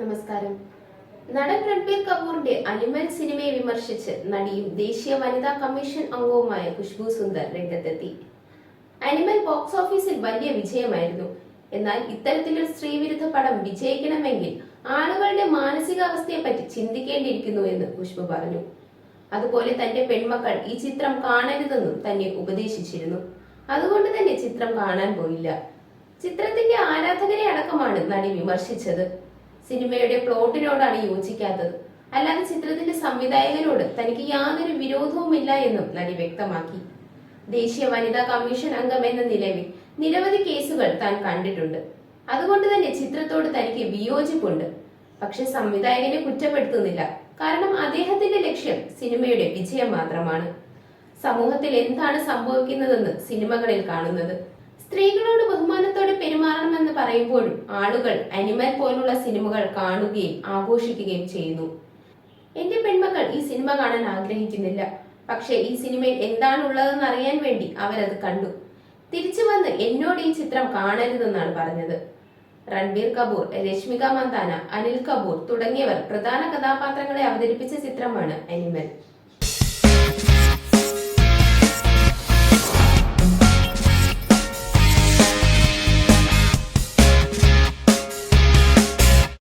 നമസ്കാരം. നടൻ രൺബീർ കപൂറിന്റെ അനിമൽ സിനിമയെ വിമർശിച്ച് നടിയും ദേശീയ വനിതാ കമ്മീഷൻ അംഗവുമായ ഖുഷ്ബു സുന്ദർ രംഗത്തെത്തി. അനിമൽ ബോക്സ് ഓഫീസിൽ വലിയ വിജയമായിരുന്നു. എന്നാൽ ഇത്തരത്തിലൊരു സ്ത്രീവിരുദ്ധ പടം വിജയിക്കണമെങ്കിൽ ആളുകളുടെ മാനസികാവസ്ഥയെ പറ്റി ചിന്തിക്കേണ്ടിയിരിക്കുന്നു എന്ന് ഖുഷ്ബു പറഞ്ഞു. അതുപോലെ തന്റെ പെൺമക്കൾ ഈ ചിത്രം കാണരുതെന്നും തന്നെ ഉപദേശിച്ചിരുന്നു. അതുകൊണ്ട് തന്നെ ചിത്രം കാണാൻ പോയില്ല. ചിത്രത്തിന്റെ ആരാധകരെ അടക്കമാണ് നടി വിമർശിച്ചത്. സിനിമയുടെ പ്ലോട്ടിനോടാണ് യോജിക്കാത്തത്. അല്ലാതെ ചിത്രത്തിന്റെ സംവിധായകനോട് തനിക്ക് യാതൊരു വിരോധവുമില്ല എന്നും നടി വ്യക്തമാക്കി. ദേശീയ വനിതാ കമ്മീഷൻ അംഗം എന്ന നിലവിൽ നിരവധി കേസുകൾ താൻ കണ്ടിട്ടുണ്ട്. അതുകൊണ്ട് തന്നെ ചിത്രത്തോട് തനിക്ക് വിയോജിപ്പുണ്ട്. പക്ഷെ സംവിധായകനെ കുറ്റപ്പെടുത്തുന്നില്ല. കാരണം അദ്ദേഹത്തിന്റെ ലക്ഷ്യം സിനിമയുടെ വിജയം മാത്രമാണ്. സമൂഹത്തിൽ എന്താണ് സംഭവിക്കുന്നതെന്ന് സിനിമകളിൽ കാണുന്നത്. സ്ത്രീകളോട് ബഹുമാനത്തോടെ പറയുമ്പോഴും ആളുകൾ അനിമൽ പോലുള്ള സിനിമകൾ കാണുകയും ആഘോഷിക്കുകയും ചെയ്യുന്നു. എന്റെ പെൺമക്കൾ ഈ സിനിമ കാണാൻ ആഗ്രഹിക്കുന്നില്ല. പക്ഷേ ഈ സിനിമയിൽ എന്താണ് ഉള്ളതെന്ന് അറിയാൻ വേണ്ടി അവരത് കണ്ടു. തിരിച്ചു വന്ന് എന്നോട് ഈ ചിത്രം കാണരുതെന്നാണ് പറഞ്ഞത്. രൺബീർ കപൂർ രശ്മിക മന്ദാന അനിൽ കപൂർ തുടങ്ങിയവർ പ്രധാന കഥാപാത്രങ്ങളെ അവതരിപ്പിച്ച ചിത്രമാണ് അനിമൽ.